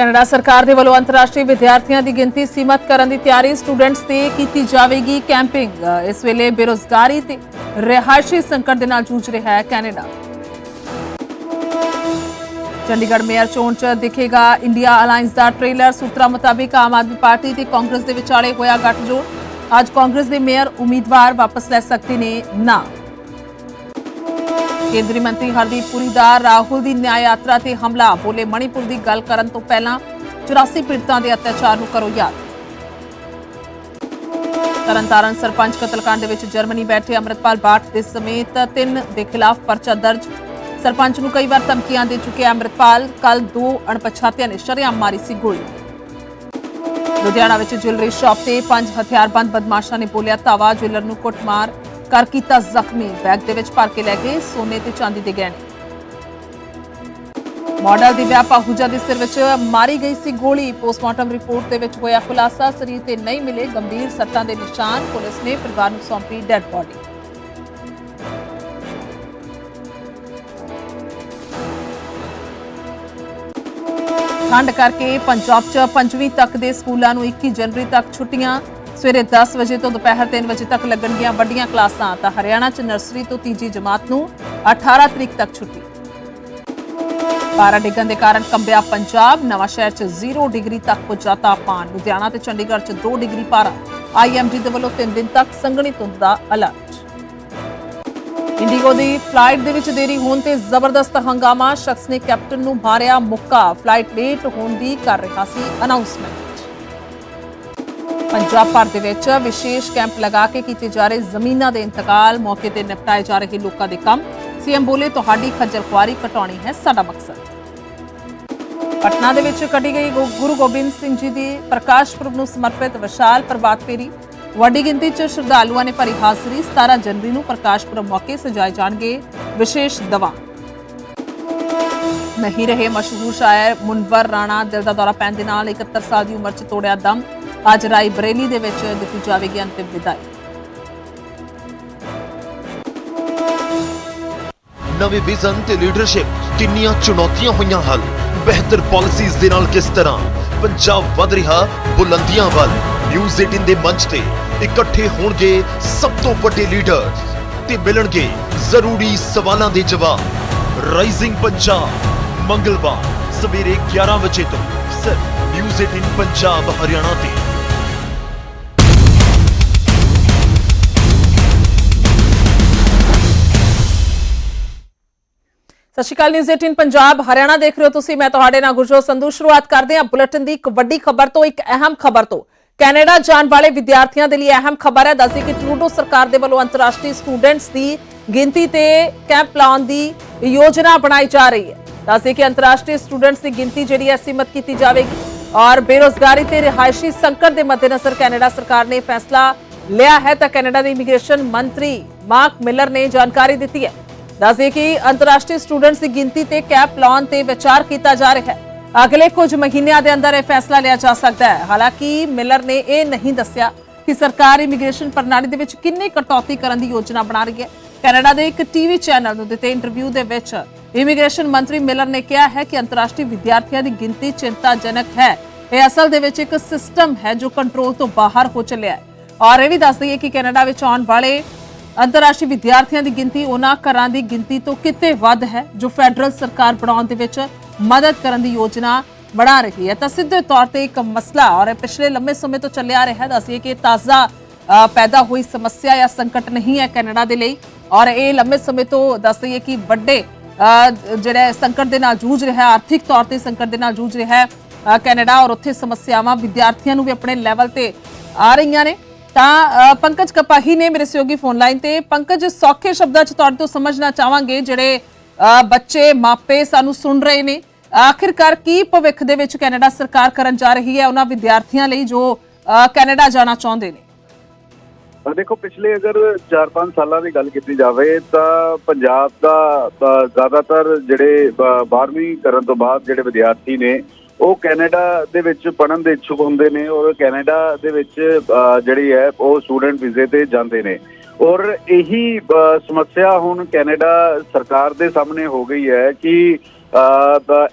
Canada ਸਰਕਾਰ ਦੇ ਵੱਲੋਂ ਅੰਤਰਰਾਸ਼ਟਰੀ ਵਿਦਿਆਰਥੀਆਂ ਦੀ ਗਿਣਤੀ ਸੀਮਤ ਕਰਨ ਦੀ ਤਿਆਰੀ ਸਟੂਡੈਂਟਸ ਤੇ ਕੀਤੀ ਜਾਵੇਗੀ ਕੈਂਪਿੰਗ। ਇਸ ਵੇਲੇ ਬੇਰੋਜ਼ਗਾਰੀ ਤੇ ਰਿਹਾਇਸ਼ੀ ਸੰਕਟ ਦੇ ਨਾਲ ਜੂਝ ਰਿਹਾ ਹੈ ਕੈਨੇਡਾ। ਚੰਡੀਗੜ੍ਹ ਮੇਅਰ ਚੋਣ 'ਚ ਦਿਖੇਗਾ ਇੰਡੀਆ ਅਲਾਈਅੰਸ ਦਾ ਟ੍ਰੇਲਰ। ਸੂਤਰਾਂ ਮੁਤਾਬਿਕ ਆਮ ਆਦਮੀ ਪਾਰਟੀ ਤੇ ਕਾਂਗਰਸ ਦੇ ਵਿਚਾਲੇ ਹੋਇਆ ਗੱਠਜੋੜ। ਅੱਜ ਕਾਂਗਰਸ ਦੇ ਮੇਅਰ ਉਮੀਦਵਾਰ ਵਾਪਸ ਲੈ ਸਕਦੇ ਨੇ ਨਾ। ਕੇਂਦਰੀ ਮੰਤਰੀ ਹਰਦੀਪ ਪੁਰੀ ਦਾ ਰਾਹੁਲ ਦੀ ਨਿਆਂ ਯਾਤਰਾ ਤੇ ਹਮਲਾ। ਬੋਲੇ ਮਣੀਪੁਰ ਦੀ ਗੱਲ ਕਰਨ ਤੋਂ ਪਹਿਲਾਂ 84 ਪੀੜਤਾਂ ਦੇ ਅਤਿਆਚਾਰ ਨੂੰ ਕਰੋ ਯਾਦ। ਤਰਨਤਾਰਨ ਸਰਪੰਚ ਕਤਲकांड ਦੇ ਵਿੱਚ ਜਰਮਨੀ ਬੈਠੇ ਅੰਮ੍ਰਿਤਪਾਲ ਬਾਠ ਦੇ ਸਮੇਤ ਤਿੰਨ ਦੇ ਖਿਲਾਫ ਪਰਚਾ ਦਰਜ। ਸਰਪੰਚ ਨੂੰ ਕਈ ਵਾਰ ਧਮਕੀਆਂ ਦੇ ਚੁੱਕਿਆ ਅੰਮ੍ਰਿਤਪਾਲ ਕੱਲ ਦੋ ਅਣਪਛਾਤਿਆਂ ਨੇ ਸ਼ਰੇਆਮ ਮਾਰੀ ਸੀ ਗੋਲੀ। ਲੁਧਿਆਣਾ ਵਿੱਚ ਜੁਐਲਰੀ ਸ਼ਾਪ ਤੇ ਪੰਜ ਹਥਿਆਰਬੰਦ ਬਦਮਾਸ਼ਾਂ ਨੇ ਬੋਲਿਆ ਧਾਵਾ, ਜੁਐਲਰ ਨੂੰ ਕੁੱਟਮਾਰ। ਕਰ ਕੀਤਾ ਜ਼ਖਮੀ। ਬੈਗ ਦੇ ਵਿੱਚ ਭਰ ਕੇ ਲੈ ਗਏ ਸੋਨੇ ਤੇ ਚਾਂਦੀ ਦੇ ਗਹਿਣੇ। ਮਾਡਲ ਦੀ ਵਿਆਹ ਪਾਹੂਜਾ ਦੇ ਸਿਰ ਵਿੱਚ ਮਾਰੀ ਗਈ ਸੀ ਗੋਲੀ। ਪੋਸਟਮਾਰਟਮ ਰਿਪੋਰਟ ਦੇ ਵਿੱਚ ਹੋਇਆ ਖੁਲਾਸਾ। ਸਰੀਰ ਤੇ ਨਹੀਂ ਮਿਲੇ ਗੰਭੀਰ ਸੱਟਾਂ ਦੇ ਨਿਸ਼ਾਨ। ਪੁਲਿਸ ਨੇ ਪਰਿਵਾਰ ਨੂੰ ਸੌਂਪੀ ਡੈੱਡ ਬੋਡੀ। ਠੰਡ ਕਰਕੇ ਪੰਜਾਬ 'ਚ ਪੰਜਵੀਂ ਤੱਕ ਦੇ ਸਕੂਲਾਂ ਨੂੰ 21 ਜਨਵਰੀ ਤੱਕ ਛੁੱਟੀਆਂ। ਸਵੇਰੇ 10 ਵਜੇ ਤੋਂ ਦੁਪਹਿਰ 3 ਵਜੇ ਤੱਕ ਲੱਗਣਗੀਆਂ ਵੱਡੀਆਂ ਕਲਾਸਾਂ, ਤਾਂ ਹਰਿਆਣਾ 'ਚ ਨਰਸਰੀ ਤੋਂ ਤੀਜੀ ਜਮਾਤ ਨੂੰ 18 ਤਰੀਕ ਤੱਕ ਛੁੱਟੀ। ਪਾਰਾ ਡਿੱਗਣ ਦੇ ਕਾਰਨ ਕੰਬਿਆ ਪੰਜਾਬ, ਨਵਾਂ ਸ਼ਹਿਰ 'ਚ 0 ਡਿਗਰੀ ਤੱਕ ਪਹੁੰਚਾ ਤਾਪਮਾਨ, ਲੁਧਿਆਣਾ ਤੇ ਚੰਡੀਗੜ੍ਹ 'ਚ 2 ਡਿਗਰੀ ਪਾਰਾ। ਆਈਐਮਡੀ ਦੇ ਵੱਲੋਂ 3 ਦਿਨ ਤੱਕ ਸੰਘਣੀ ਧੁੰਦ ਦਾ ਅਲਰਟ ਇੰਡੀਗੋ ਦੀ ਫਲਾਈਟ ਦੇ ਵਿੱਚ ਦੇਰੀ ਹੋਣ ਤੇ ਜ਼ਬਰਦਸਤ ਹੰਗਾਮਾ, ਸ਼ਖਸ ਨੇ ਕੈਪਟਨ ਨੂੰ ਮਾਰਿਆ ਮੁੱਕਾ। ਫਲਾਈਟ ਲੇਟ ਹੋਣ ਦੀ ਕਰ ਰਿਹਾ ਸੀ ਅਨਾਉਂਸਮੈਂਟ ਪੰਜਾਬ ਭਰ ਦੇ ਵਿੱਚ ਵਿਸ਼ੇਸ਼ ਕੈਂਪ ਲਗਾ ਕੇ ਕੀਤੇ ਜਾ ਰਹੇ ਜ਼ਮੀਨਾਂ ਦੇ ਇੰਤਕਾਲ ਮੌਕੇ ਤੇ ਨਿਪਟਾਏ ਜਾ ਰਹੇ ਲੋਕਾਂ ਦੇ ਕੰਮ। ਸੀਐਮ ਬੋਲੇ, ਤੁਹਾਡੀ ਖੱਜਲ ਖੁਆਰੀ ਘਟਾਉਣੀ ਹੈ ਸਾਡਾ ਮਕਸਦ। ਪਟਨਾ ਦੇ ਵਿੱਚ ਕੱਢੀ ਗਈ ਗੁ- ਗੁਰੂ ਗੋਬਿੰਦ ਸਿੰਘ ਜੀ ਦੀ ਪ੍ਰਕਾਸ਼ ਪੁਰਬ ਨੂੰ ਸਮਰਪਿਤ ਵਿਸ਼ਾਲ ਪ੍ਰਭਾਤ ਫੇਰੀ। ਵੱਡੀ ਗਿਣਤੀ 'ਚ ਸ਼ਰਧਾਲੂਆਂ ਨੇ ਭਰੀ ਹਾਜ਼ਰੀ। 17 ਜਨਵਰੀ ਨੂੰ ਪ੍ਰਕਾਸ਼ ਪੁਰਬ ਮੌਕੇ ਸਜਾਏ ਜਾਣਗੇ ਵਿਸ਼ੇਸ਼ ਦਵਾ। ਨਹੀਂ ਰਹੇ ਮਸ਼ਹੂਰ ਸ਼ਾਇਰ ਮੁਨਵਰ ਰਾਣਾ, ਦਿਲ ਦਾ ਦੌਰਾ ਪੈਣ ਦੇ ਨਾਲ 71 ਸਾਲ ਦੀ ਉਮਰ 'ਚ ਤੋੜਿਆ ਦਮ। ਅੱਜ ਰਾਈ ਬਰੇਲੀ ਦੇ ਵਿੱਚ ਦਿੱਤੀ ਜਾਵੇਗੀ ਅੰਤਿਮ ਵਿਦਾਈ। ਨਵੇਂ ਵਿਜ਼ਨ ਤੇ ਲੀਡਰਸ਼ਿਪ, ਕਿੰਨੀਆਂ ਚੁਣੌਤੀਆਂ ਹੋਈਆਂ ਹਨ। ਬਿਹਤਰ ਪਾਲਿਸੀਜ਼ ਦੇ ਨਾਲ ਕਿਸ ਤਰ੍ਹਾਂ? ਪੰਜਾਬ ਵਧ ਰਿਹਾ ਬੁਲੰਦੀਆਂ ਵੱਲ। ਨਿਊਜ਼ 18 ਦੇ ਮੰਚ ਤੇ ਇਕੱਠੇ ਹੋਣਗੇ ਸਭ ਤੋਂ ਵੱਡੇ ਲੀਡਰ ਤੇ ਮਿਲਣਗੇ ਜ਼ਰੂਰੀ ਸਵਾਲਾਂ ਦੇ ਜਵਾਬ। ਰਾਈਜ਼ਿੰਗ ਪੰਜਾਬ, ਮੰਗਲਵਾਰ, ਸਵੇਰੇ 11 ਵਜੇ ਤੋਂ। ਸਿਰਫ ਨਿਊਜ਼ 18 ਪੰਜਾਬ, ਹਰਿਆਣਾ ਤੇ। ਸਤਿ ਸ਼੍ਰੀ ਅਕਾਲ ਨਿਊਜ਼ 18 ਪੰਜਾਬ, ਹਰਿਆਣਾ ਦੇਖ ਰਹੇ ਹੋ ਤੁਸੀਂ, ਮੈਂ ਤੁਹਾਡੇ ਨਾਲ ਗੁਰਜੋਤ ਸੰਧੂ। ਸ਼ੁਰੂਆਤ ਕਰਦੇ ਹਾਂ ਬੁਲੇਟਿਨ ਦੀ ਇੱਕ ਵੱਡੀ ਖਬਰ ਤੋਂ, ਇੱਕ ਅਹਿਮ ਖਬਰ ਤੋਂ। ਕੈਨੇਡਾ ਜਾਣ ਵਾਲੇ ਵਿਦਿਆਰਥੀਆਂ ਦੇ ਲਈ ਅਹਿਮ ਖਬਰ ਹੈ। ਦੱਸਦੀ ਕਿ ਟਰੂਡੋ ਸਰਕਾਰ ਦੇ ਵੱਲੋਂ ਅੰਤਰਰਾਸ਼ਟਰੀ ਸਟੂਡੈਂਟਸ ਦੀ ਗਿਣਤੀ ਤੇ ਕੈਂਪ ਲਾਉਣ ਦੀ ਯੋਜਨਾ ਬਣਾਈ ਜਾ ਰਹੀ ਹੈ। ਦੱਸਦੀ ਕਿ ਅੰਤਰਰਾਸ਼ਟਰੀ ਸਟੂਡੈਂਟਸ ਦੀ ਗਿਣਤੀ ਜਿਹੜੀ ਹੈ ਸੀਮਤ ਕੀਤੀ ਜਾਵੇਗੀ ਔਰ ਬੇਰੋਜ਼ਗਾਰੀ ਤੇ ਰਿਹਾਇਸ਼ੀ ਸੰਕਟ ਦੇ ਮੱਦੇਨਜ਼ਰ ਕੈਨੇਡਾ ਸਰਕਾਰ ਨੇ ਫੈਸਲਾ ਲਿਆ ਹੈ। ਤਾਂ ਕੈਨੇਡਾ ਦੇ ਇਮੀਗ੍ਰੇਸ਼ਨ ਮੰਤਰੀ ਮਾਰਕ ਮਿਲਰ ਨੇ ਜਾਣਕਾਰੀ ਦਿੱਤੀ ਹੈ। ਦੱਸਦੇ ਕਿ ਅੰਤਰਰਾਸ਼ਟਰੀ ਸਟੂਡੈਂਟਸ ਦੀ ਗਿਣਤੀ ਤੇ ਕੈਪ ਲਾਉਣ ਤੇ ਵਿਚਾਰ ਕੀਤਾ ਜਾ ਰਿਹਾ ਹੈ। ਅਗਲੇ ਕੁਝ ਮਹੀਨਿਆਂ ਦੇ ਅੰਦਰ ਇਹ ਫੈਸਲਾ ਲਿਆ ਜਾ ਸਕਦਾ ਹੈ। ਹਾਲਾਂਕਿ ਮਿਲਰ ਨੇ ਇਹ ਨਹੀਂ ਦੱਸਿਆ ਕਿ ਸਰਕਾਰ ਇਮੀਗ੍ਰੇਸ਼ਨ ਪ੍ਰਣਾਲੀ ਦੇ ਵਿੱਚ ਕਿੰਨੀ ਕਟੌਤੀ ਕਰਨ ਦੀ ਯੋਜਨਾ ਬਣਾ ਰਹੀ ਹੈ। ਕੈਨੇਡਾ ਦੇ ਇੱਕ ਟੀਵੀ ਚੈਨਲ ਨੂੰ ਦਿੱਤੇ ਇੰਟਰਵਿਊ ਦੇ ਵਿੱਚ ਇਮੀਗ੍ਰੇਸ਼ਨ ਮੰਤਰੀ ਮਿਲਰ ਨੇ ਕਿਹਾ ਹੈ ਕਿ ਅੰਤਰਰਾਸ਼ਟਰੀ ਵਿਦਿਆਰਥੀਆਂ ਦੀ ਗਿਣਤੀ ਚਿੰਤਾਜਨਕ ਹੈ। ਇਹ ਅਸਲ ਦੇ ਵਿੱਚ ਇੱਕ ਸਿਸਟਮ ਹੈ ਜੋ ਕੰਟਰੋਲ ਤੋਂ ਬਾਹਰ ਹੋ ਚੱਲਿਆ ਹੈ। ਔਰ ਇਹ ਵੀ ਦੱਸ ਦਈਏ ਕਿ ਕੈਨੇਡਾ ਵਿੱਚ ਆਉਣ ਵਾਲੇ ਅੰਤਰਰਾਸ਼ਟਰੀ ਵਿਦਿਆਰਥੀਆਂ ਦੀ ਗਿਣਤੀ ਉਹਨਾਂ ਘਰਾਂ ਦੀ ਗਿਣਤੀ ਤੋਂ ਕਿਤੇ ਵੱਧ ਹੈ, ਜੋ ਫੈਡਰਲ ਸਰਕਾਰ ਬਣਾਉਣ ਦੇ ਵਿੱਚ ਮਦਦ ਕਰਨ ਦੀ ਯੋਜਨਾ ਬਣਾ ਰਹੀ ਹੈ। ਤਾਂ ਸਿੱਧੇ ਤੌਰ ਤੇ ਇੱਕ ਮਸਲਾ ਔਰ ਪਿਛਲੇ ਲੰਮੇ ਸਮੇਂ ਤੋਂ ਚੱਲਿਆ ਰਿਹਾ ਹੈ ਦੱਸਿਏ ਕਿ ਤਾਜ਼ਾ ਪੈਦਾ ਹੋਈ ਸਮੱਸਿਆ ਜਾਂ ਸੰਕਟ ਨਹੀਂ ਹੈ ਕੈਨੇਡਾ ਦੇ ਲਈ। ਔਰ ਇਹ ਲੰਮੇ ਸਮੇਂ ਤੋਂ ਦੱਸ ਦਈਏ ਕਿ ਵੱਡੇ ਜਿਹੜਾ ਸੰਕਟ ਦੇ ਨਾਲ ਜੂਝ ਰਿਹਾ ਹੈ ਆਰਥਿਕ ਤੌਰ ਤੇ ਸੰਕਟ ਦੇ ਨਾਲ ਜੂਝ ਰਿਹਾ ਹੈ ਕੈਨੇਡਾ ਔਰ ਉੱਥੇ ਸਮੱਸਿਆਵਾਂ ਵਿਦਿਆਰਥੀਆਂ ਨੂੰ ਵੀ ਆਪਣੇ ਲੈਵਲ ਤੇ ਆ ਰਹੀਆਂ ਨੇ। ਤਾਂ ਪੰਕਜ ਕਪਾਹੀ ਨੇ ਮੇਰੇ ਸਹਿਯੋਗੀ ਫੋਨ ਲਾਈਨ ਤੇ ਪੰਕਜ ਸੌਖੇ ਸ਼ਬਦਾਂ 'ਚ ਤੁਹਾਡੇ ਤੋਂ ਸਮਝਣਾ ਚਾਹਾਂਗੇ, ਜਿਹੜੇ ਬੱਚੇ ਮਾਪੇ ਸਾਨੂੰ ਸੁਣ ਰਹੇ ਨੇ। ਆਖਿਰਕਾਰ ਕੀ ਭਵਿੱਖ ਦੇ ਵਿੱਚ ਕੈਨੇਡਾ ਸਰਕਾਰ ਕਰਨ ਜਾ ਰਹੀ ਹੈ ਉਹਨਾਂ ਵਿਦਿਆਰਥੀਆਂ ਲਈ ਜੋ ਕੈਨੇਡਾ ਜਾਣਾ ਚਾਹੁੰਦੇ ਨੇ? ਦੇਖੋ, ਪਿਛਲੇ ਅਗਰ 4-5 ਸਾਲਾਂ ਦੀ ਗੱਲ ਕੀਤੀ ਜਾਵੇ, ਤਾਂ ਪੰਜਾਬ ਦਾ ਜ਼ਿਆਦਾਤਰ ਜਿਹੜੇ 12ਵੀਂ ਕਰਨ ਤੋਂ ਬਾਅਦ ਜਿਹੜੇ ਵਿਦਿਆਰਥੀ ਨੇ ਉਹ ਕੈਨੇਡਾ ਦੇ ਵਿੱਚ ਪੜ੍ਹਨ ਦੇ ਇੱਛੁਕ ਹੁੰਦੇ ਨੇ ਔਰ ਕੈਨੇਡਾ ਦੇ ਵਿੱਚ ਜਿਹੜੀ ਹੈ ਉਹ ਸਟੂਡੈਂਟ ਵੀਜ਼ੇ ਤੇ ਜਾਂਦੇ ਨੇ। ਔਰ ਇਹੀ ਸਮੱਸਿਆ ਹੁਣ ਕੈਨੇਡਾ ਸਰਕਾਰ ਦੇ ਸਾਹਮਣੇ ਹੋ ਗਈ ਹੈ ਕਿ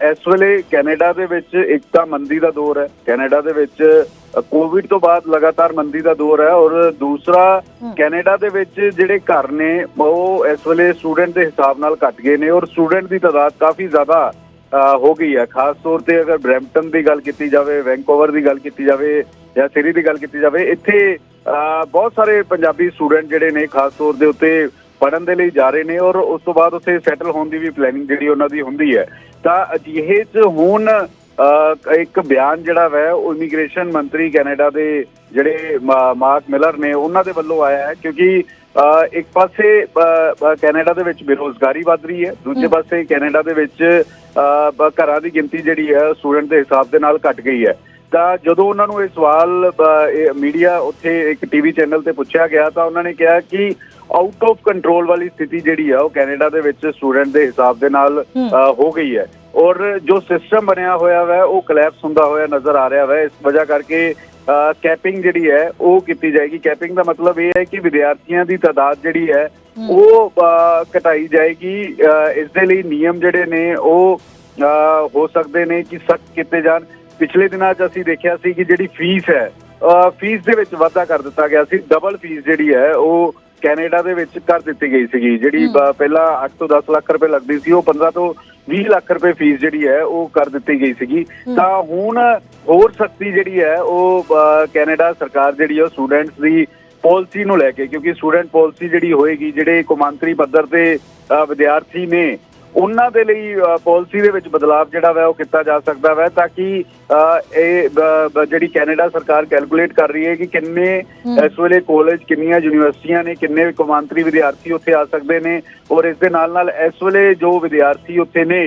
ਇਸ ਵੇਲੇ ਕੈਨੇਡਾ ਦੇ ਵਿੱਚ ਇੱਕ ਤਾਂ ਮੰਦੀ ਦਾ ਦੌਰ ਹੈ। ਕੈਨੇਡਾ ਦੇ ਵਿੱਚ ਕੋਵਿਡ ਤੋਂ ਬਾਅਦ ਲਗਾਤਾਰ ਮੰਦੀ ਦਾ ਦੌਰ ਹੈ ਔਰ ਦੂਸਰਾ ਕੈਨੇਡਾ ਦੇ ਵਿੱਚ ਜਿਹੜੇ ਘਰ ਨੇ ਉਹ ਇਸ ਵੇਲੇ ਸਟੂਡੈਂਟ ਦੇ ਹਿਸਾਬ ਨਾਲ ਘਟ ਗਏ ਨੇ ਔਰ ਸਟੂਡੈਂਟ ਦੀ ਤਾਦਾਦ ਕਾਫੀ ਜ਼ਿਆਦਾ ਹੋ ਗਈ ਹੈ। ਖਾਸ ਤੌਰ ਤੇ ਅਗਰ ਬ੍ਰੈਂਪਟਨ ਦੀ ਗੱਲ ਕੀਤੀ ਜਾਵੇ ਵੈਂਕੂਵਰ ਦੀ ਗੱਲ ਕੀਤੀ ਜਾਵੇ ਜਾਂ ਸਿਰੀ ਦੀ ਗੱਲ ਕੀਤੀ ਜਾਵੇ ਇੱਥੇ ਅ, ਬਹੁਤ ਸਾਰੇ ਪੰਜਾਬੀ ਸਟੂਡੈਂਟ ਜਿਹੜੇ ਨੇ ਖਾਸ ਤੌਰ ਦੇ ਉੱਤੇ ਪੜਨ ਦੇ ਲਈ ਜਾ ਰਹੇ ਨੇ ਔਰ ਉਸ ਤੋਂ ਬਾਅਦ ਉੱਥੇ ਸੈਟਲ ਹੋਣ ਦੀ ਵੀ ਪਲੈਨਿੰਗ ਜਿਹੜੀ ਉਹਨਾਂ ਦੀ ਹੁੰਦੀ ਹੈ। ਤਾਂ ਅਜਿਹੇ 'ਚ ਹੁਣ ਅ, ਇੱਕ ਬਿਆਨ ਜਿਹੜਾ ਵੈ ਉਹ ਇਮੀਗ੍ਰੇਸ਼ਨ ਮੰਤਰੀ ਕੈਨੇਡਾ ਦੇ ਜਿਹੜੇ ਮਾਰਕ ਮਿਲਰ ਨੇ ਉਹਨਾਂ ਦੇ ਵੱਲੋਂ ਆਇਆ ਹੈ ਕਿਉਂਕਿ ਇੱਕ ਪਾਸੇ ਕੈਨੇਡਾ ਦੇ ਵਿੱਚ ਬੇਰੋਜ਼ਗਾਰੀ ਵੱਧ ਰਹੀ ਹੈ ਦੂਜੇ ਪਾਸੇ ਕੈਨੇਡਾ ਦੇ ਵਿੱਚ ਘਰਾਂ ਦੀ ਗਿਣਤੀ ਜਿਹੜੀ ਹੈ ਸਟੂਡੈਂਟ ਦੇ ਹਿਸਾਬ ਦੇ ਨਾਲ ਘਟ ਗਈ ਹੈ। ਤਾਂ ਜਦੋਂ ਉਹਨਾਂ ਨੂੰ ਇਹ ਸਵਾਲ ਮੀਡੀਆ ਉੱਥੇ ਇੱਕ ਟੀਵੀ ਚੈਨਲ ਤੇ ਪੁੱਛਿਆ ਗਿਆ ਤਾਂ ਉਹਨਾਂ ਨੇ ਕਿਹਾ ਕਿ ਆਊਟ ਆਫ ਕੰਟਰੋਲ ਵਾਲੀ ਸਥਿਤੀ ਜਿਹੜੀ ਹੈ ਉਹ ਕੈਨੇਡਾ ਦੇ ਵਿੱਚ ਸਟੂਡੈਂਟ ਦੇ ਹਿਸਾਬ ਦੇ ਨਾਲ ਹੋ। ਗਈ ਹੈ। ਔਰ ਜੋ ਸਿਸਟਮ ਬਣਿਆ ਹੋਇਆ ਹੈ ਉਹ ਕਲੈਪਸ ਹੁੰਦਾ ਹੋਇਆ ਨਜ਼ਰ ਆ ਰਿਹਾ ਹੈ ਇਸ ਵਜ੍ਹਾ ਕਰਕੇ ਕੈਪਿੰਗ ਜਿਹੜੀ ਹੈ ਉਹ ਕੀਤੀ ਜਾਏਗੀ। ਕੈਪਿੰਗ ਦਾ ਮਤਲਬ ਇਹ ਹੈ ਕਿ ਵਿਦਿਆਰਥੀਆਂ ਦੀ ਤਾਦਾਦ ਜਿਹੜੀ ਹੈ ਉਹ ਘਟਾਈ ਜਾਏਗੀ। ਇਸ ਦੇ ਲਈ ਨਿਯਮ ਜਿਹੜੇ ਨੇ ਉਹ ਹੋ ਸਕਦੇ ਨੇ ਕਿ ਸਖਤ ਕੀਤੇ ਜਾਣ। ਪਿਛਲੇ ਦਿਨਾਂ 'ਚ ਅਸੀਂ ਦੇਖਿਆ ਸੀ ਕਿ ਜਿਹੜੀ ਫੀਸ ਹੈ ਫੀਸ ਦੇ ਵਿੱਚ ਵਾਧਾ ਕਰ ਦਿੱਤਾ ਗਿਆ ਸੀ। ਡਬਲ ਫੀਸ ਜਿਹੜੀ ਹੈ ਉਹ ਕੈਨੇਡਾ ਦੇ ਵਿੱਚ ਕਰ ਦਿੱਤੀ ਗਈ ਸੀਗੀ। ਜਿਹੜੀ ਪਹਿਲਾਂ 8 ਤੋਂ 10 ਲੱਖ ਰੁਪਏ ਲੱਗਦੀ ਸੀ ਉਹ 15 ਤੋਂ 20 ਲੱਖ ਰੁਪਏ ਫੀਸ ਜਿਹੜੀ ਹੈ ਉਹ ਕਰ ਦਿੱਤੀ ਗਈ ਸੀਗੀ। ਤਾਂ ਹੁਣ ਹੋਰ ਸਖਤੀ ਜਿਹੜੀ ਹੈ ਉਹ ਕੈਨੇਡਾ ਸਰਕਾਰ ਜਿਹੜੀ ਹੈ ਉਹ ਸਟੂਡੈਂਟਸ ਦੀ ਪਾਲਿਸੀ ਨੂੰ ਲੈ ਕੇ ਕਿਉਂਕਿ ਸਟੂਡੈਂਟ ਪਾਲਿਸੀ ਜਿਹੜੀ ਹੋਏਗੀ ਜਿਹੜੇ ਕੌਮਾਂਤਰੀ ਪੱਧਰ ਤੇ ਅ, ਵਿਦਿਆਰਥੀ ਨੇ ਉਹਨਾਂ ਦੇ ਲਈ ਪਾਲਿਸੀ ਦੇ ਵਿੱਚ ਬਦਲਾਅ ਜਿਹੜਾ ਵਾ ਉਹ ਕੀਤਾ ਜਾ ਸਕਦਾ ਵਾ ਤਾਂ ਕਿ ਇਹ ਜਿਹੜੀ ਕੈਨੇਡਾ ਸਰਕਾਰ ਕੈਲਕੂਲੇਟ ਕਰ ਰਹੀ ਹੈ ਕਿ ਕਿੰਨੇ ਇਸ ਵੇਲੇ ਕਾਲਜ ਕਿੰਨੀਆਂ ਯੂਨੀਵਰਸਿਟੀਆਂ ਨੇ ਕਿੰਨੇ ਕੌਮਾਂਤਰੀ ਵਿਦਿਆਰਥੀ ਉੱਥੇ ਆ ਸਕਦੇ ਨੇ ਔਰ ਇਸ ਦੇ ਨਾਲ ਨਾਲ ਇਸ ਵੇਲੇ ਜੋ ਵਿਦਿਆਰਥੀ ਉੱਥੇ ਨੇ।